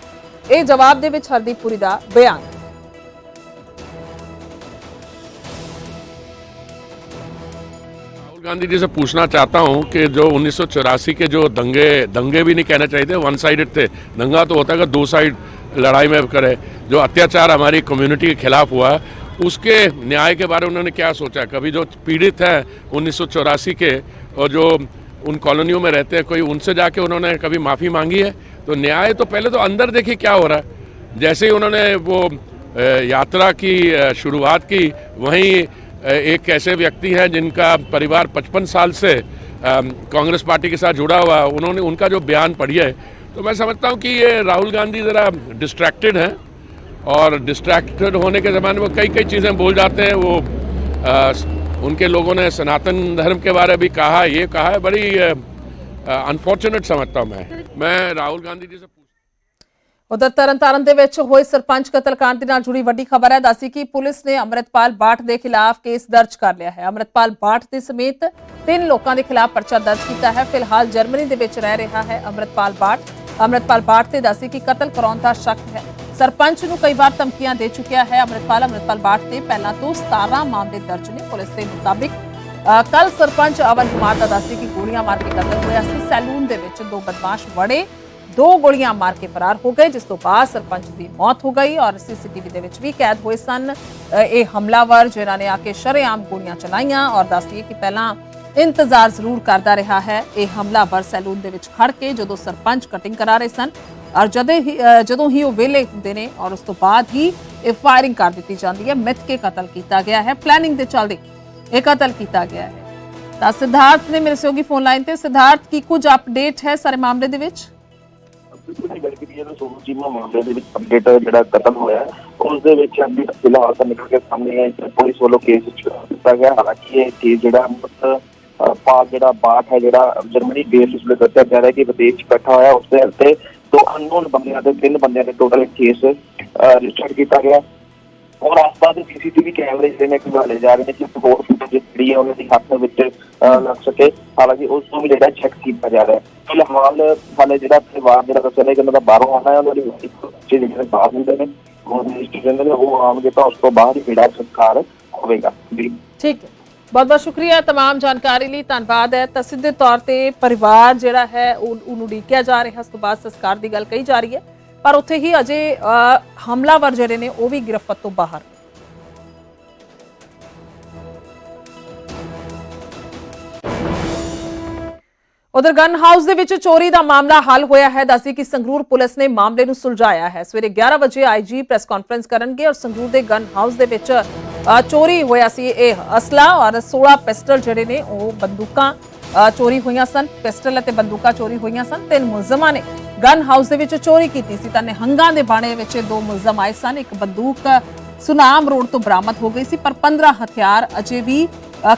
ਇਹ ਜਵਾਬ ਦੇ ਵਿੱਚ ਹਰਦੀਪ ਪੁਰੀ ਦਾ ਬਿਆਨ राहुल गांधी जी से पूछना चाहता हूं कि जो उन्नीस के जो दंगे दंगे भी नहीं कहना चाहिए थे वन साइडेड थे दंगा तो होता है कि दो साइड लड़ाई में करे जो अत्याचार हमारी कम्युनिटी के खिलाफ हुआ उसके न्याय के बारे में उन्होंने क्या सोचा? कभी जो पीड़ित हैं, उन्नीस सौ चौरासी के, और जो उन कॉलोनियों में रहते हैं, कोई उनसे जाके उन्होंने कभी माफ़ी मांगी है? तो न्याय तो पहले तो अंदर देखिए क्या हो रहा है। जैसे ही उन्होंने वो यात्रा की शुरुआत की, वहीं एक ऐसे व्यक्ति हैं जिनका परिवार 55 साल से कांग्रेस पार्टी के साथ जुड़ा हुआ उन्होंने उनका जो बयान पढ़िए तो मैं समझता हूँ कि ये राहुल गांधी ज़रा डिस्ट्रैक्टेड हैं। और डिस्ट्रैक्टेड होने के ज़माने में कई कई चीज़ें भूल जाते हैं। वो आ, उनके लोगों ने सनातन धर्म के बारे में भी कहा ये कहा है। बड़ी अनफॉर्चुनेट समझता हूँ मैं। मैं राहुल गांधी जी से उधर तरन तारण के हुए सरपंच कतलकांड के जुड़ी वही खबर है। दसी कि पुलिस ने अमृतपाल बाठ के खिलाफ केस दर्ज कर लिया है। अमृतपाल बाठ के समेत तीन लोगों के खिलाफ परचा दर्ज किया है। फ़िलहाल जर्मनी के रह रहा है अमृतपाल बाठ अमृतपाल बाठ से दसी कि कतल कराने का शक है। ਸਰਪੰਚ ਨੂੰ ਕਈ ਵਾਰ ਧਮਕੀਆਂ ਦੇ ਚੁੱਕਿਆ ਹੈ। ਅੰਮ੍ਰਿਤਪਾਲ ਅੰਮ੍ਰਿਤਪਾਲ ਬਾਠ ਤੇ ਪਹਿਲਾਂ ਤੋਂ 17 ਮਾਮਲੇ ਦਰਜ ਨੇ। ਪੁਲਿਸ ਦੇ ਮੁਤਾਬਿਕ ਕੱਲ ਸਰਪੰਚ ਅਵਨ ਕੁਮਾਰ ਦਾ ਦੱਸੀ ਕਿ ਗੋਲੀਆਂ ਮਾਰ ਕੇ ਕਤਲ ਹੋਇਆ ਸੀ। ਸੈਲੂਨ ਦੇ ਵਿੱਚ ਦੋ ਬਦਮਾਸ਼ ਵੜੇ, ਦੋ ਗੋਲੀਆਂ ਮਾਰ ਕੇ ਫਰਾਰ ਹੋ ਗਏ, ਜਿਸ ਤੋਂ ਬਾਅਦ ਸਰਪੰਚ ਦੀ ਮੌਤ ਹੋ ਗਈ ਔਰ ਸੀਸੀਟੀਵੀ ਦੇ ਵਿੱਚ ਵੀ ਕੈਦ ਹੋਏ ਸਨ। ਇਹ ਹਮਲਾਵਰ ਜਿਨ੍ਹਾਂ ਨੇ ਆ ਕੇ ਸ਼ਰੇਆਮ ਗੋਲੀਆਂ ਚਲਾਈਆਂ ਔਰ ਦੱਸਦੀ ਕਿ ਪਹਿਲਾਂ ਇੰਤਜ਼ਾਰ ਜ਼ਰੂਰ ਕਰਦਾ ਰਿਹਾ ਹੈ। ਇਹ ਹਮਲਾਵਰ ਸੈਲੂਨ ਦੇ ਵਿੱਚ ਖੜ ਕੇ ਜਦੋਂ ਸਰਪੰਚ ਕਟਿੰਗ ਕਰਾ ਰਹੇ ਸਨ ਔਰ ਜਦੋਂ ਹੀ ਜਦੋਂ ਹੀ ਉਹ ਵਿਹਲੇ ਹੁੰਦੇ ਨੇ ਔਰ ਉਸ ਤੋਂ ਬਾਅਦ ਹੀ ਇਹ ਫਾਇਰਿੰਗ ਕਰ ਦਿੱਤੀ ਜਾਂਦੀ ਹੈ, ਮਿੱਥ ਕੇ ਕਤਲ ਕੀਤਾ ਗਿਆ ਹੈ ਪਲੈਨਿੰਗ ਦੇ ਚੱਲਦੇ ਇਹ ਕਤਲ ਕੀਤਾ ਗਿਆ ਹੈ। ਤਾਂ ਸਿਧਾਰਥ ਨੇ ਮੇਰੇ ਸਹਿਯੋਗੀ ਫੋਨ ਲਾਈਨ ਤੇ, ਸਿਧਾਰਥ, ਕੀ ਕੁਝ ਅਪਡੇਟ ਹੈ ਸਾਰੇ ਮਾਮਲੇ ਦੇ ਵਿੱਚ? ਤੁਸੀਂ ਗੱਲ ਕੀਤੀ ਜਦੋਂ ਸੋਨੂ ਚੀਮਾ ਮਾਮਲੇ ਦੇ ਵਿੱਚ ਅਪਡੇਟ ਜਿਹੜਾ ਕਤਲ ਹੋਇਆ, ਉਸ ਦੇ ਵਿੱਚ ਅਪਡੇਟ ਫਿਲਹਾਲ ਤਾਂ ਨਿਕਲ ਕੇ ਸਾਹਮਣੇ ਹੈ ਕਿ ਪੁਲਿਸ ਵੱਲੋਂ ਕੇਸ ਦਿੱਤਾ ਗਿਆ। ਹਾਲਾਂਕਿ ਇਹ ਕੇਸ ਜਿਹੜਾ ਪਾਲ ਜਿਹੜਾ ਬਾਠ ਹੈ, ਜਿਹੜਾ ਜਰਮਨੀ ਬੇਸ ਉਸ ਲਈ ਦੱਸਿਆ ਜਾ ਰਿਹਾ ਕਿ ਵਿਦੇਸ਼ ਬੈਠਾ ਹੋਇਆ, ਉਸ ਦੇ ਉੱਤੇ ਦੋ ਅਨਨੋਨ ਬੰਦਿਆਂ ਦੇ, ਤਿੰਨ ਬੰਦਿਆਂ ਦੇ ਟੋਟਲ ਕੇਸ ਰਜਿਸਟਰ ਕੀਤਾ ਗਿਆ। ਔਰ ਆਸ-ਪਾਸ ਦੇ ਸੀਸੀਟੀਵੀ ਕੈਮਰੇ ਜਿਹੜੇ ਨੇ ਖੰਗਾਲੇ ਜਾ ਰਹੇ ਨੇ ਕਿ ਹੋਰ ਫੁਟੇਜ ਜਿਹੜੀ ਹੈ ਉਹਨਾਂ ਦੀ ਹੱਥ ਵਿੱਚ ਲੱਗ ਸਕੇ। ਹਾਲਾਂਕਿ ਉਸ ਨੂੰ ਵੀ ਜਿਹੜਾ ਚੈੱਕ ਕੀਤਾ ਜਾ ਰਿਹਾ ਹੈ। ਫਿਲਹਾਲ ਹਾਲੇ ਜਿਹੜਾ ਪਰਿਵਾਰ ਜਿਹੜਾ ਦੱਸਿਆ ਨੇ ਕਿ ਉਹਨਾਂ ਦਾ ਬਾਹਰੋਂ ਆਉਣਾ ਹੈ, ਉਹਨਾਂ ਦੀ ਜਿਹੜੇ ਬਾਹਰ ਹੁੰਦੇ ਨੇ ਉਹ ਰਜਿਸਟਰ ਹੁੰਦੇ ਨੇ, ਉਹ ਆਉਣਗੇ ਤਾਂ ਉਸ ਤੋਂ ਬਾਅਦ ਹੀ ਜਿਹੜਾ ਸੰਸਕਾਰ ਹੋਵੇਗਾ। ਜੀ ਠੀਕ ਹੈ। ਬਹੁਤ ਬਹੁਤ ਸ਼ੁਕਰੀਆ तमाम ਜਾਣਕਾਰੀ ਲਈ ਧੰਨਵਾਦ ਹੈ ਤਾਂ ਸਿੱਧੇ ਤੌਰ ਤੇ ਪਰਿਵਾਰ ਜਿਹੜਾ ਹੈ ਉਹ ਉਹਨੂੰ ਉਡੀਕਿਆ ਜਾ ਰਿਹਾ ਉਸ ਤੋਂ ਬਾਅਦ ਸੰਸਕਾਰ ਦੀ ਗੱਲ ਕਹੀ ਜਾ ਰਹੀ ਹੈ ਪਰ ਉੱਥੇ ਹੀ ਅਜੇ ਅ, ਹਮਲਾਵਰ ਜਿਹੜੇ ਨੇ ਉਹ ਵੀ ਗ੍ਰਿਫਤ ਤੋਂ ਬਾਹਰ ਉਧਰ ਗਨ ਹਾਊਸ ਦੇ ਵਿੱਚ ਚੋਰੀ ਦਾ ਮਾਮਲਾ ਹੱਲ ਹੋਇਆ ਹੈ। ਦੱਸੀ ਕਿ ਸੰਗਰੂਰ ਪੁਲਿਸ ਨੇ ਮਾਮਲੇ ਨੂੰ ਸੁਲਝਾਇਆ ਹੈ। ਸਵੇਰੇ 11 ਵਜੇ ਆਈਜੀ ਪ੍ਰੈਸ ਕਾਨਫਰੰਸ ਕਰਨਗੇ ਔਰ ਸੰਗਰੂਰ ਦੇ ਗਨ ਹਾਊਸ ਦੇ ਵਿੱਚ ਚੋਰੀ ਹੋਇਆ ਸੀ। ਇਹ ਅਸਲਾ ਔਰ 16 ਪਿਸਟਲ ਜਿਹੜੇ ਨੇ, ਉਹ ਬੰਦੂਕਾਂ ਚੋਰੀ ਹੋਈਆਂ ਸਨ। ਪਿਸਟਲ ਅਤੇ ਬੰਦੂਕਾਂ ਚੋਰੀ ਹੋਈਆਂ ਸਨ। ਤਿੰਨ ਮੁਲਜ਼ਮਾਂ ਨੇ ਗਨ ਹਾਊਸ ਦੇ ਵਿੱਚ ਚੋਰੀ ਕੀਤੀ ਸੀ। ਤਾਂ ਨਿਹੰਗਾਂ ਦੇ ਬਾਣੇ ਵਿੱਚ ਦੋ ਮੁਲਜ਼ਮ ਆਏ ਸਨ। ਇੱਕ ਬੰਦੂਕ ਸੁਨਾਮ ਰੋਡ ਤੋਂ ਬਰਾਮਦ ਹੋ ਗਈ ਸੀ, ਪਰ 15 ਹਥਿਆਰ ਅਜੇ ਵੀ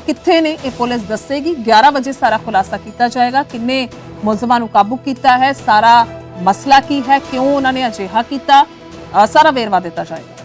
ਕਿੱਥੇ ਨੇ? ਇਹ ਪੁਲਿਸ ਦੱਸੇਗੀ। 11 ਵਜੇ ਸਾਰਾ ਖੁਲਾਸਾ ਕੀਤਾ ਜਾਏਗਾ। ਕਿੰਨੇ ਮੁਲਜ਼ਮਾਂ ਨੂੰ ਕਾਬੂ ਕੀਤਾ ਹੈ? ਸਾਰਾ ਮਸਲਾ ਕੀ ਹੈ? ਕਿਉਂ ਉਹਨਾਂ ਨੇ ਅਜਿਹਾ ਕੀਤਾ? ਸਾਰਾ ਵੇਰਵਾ ਦਿੱਤਾ ਜਾਏਗਾ।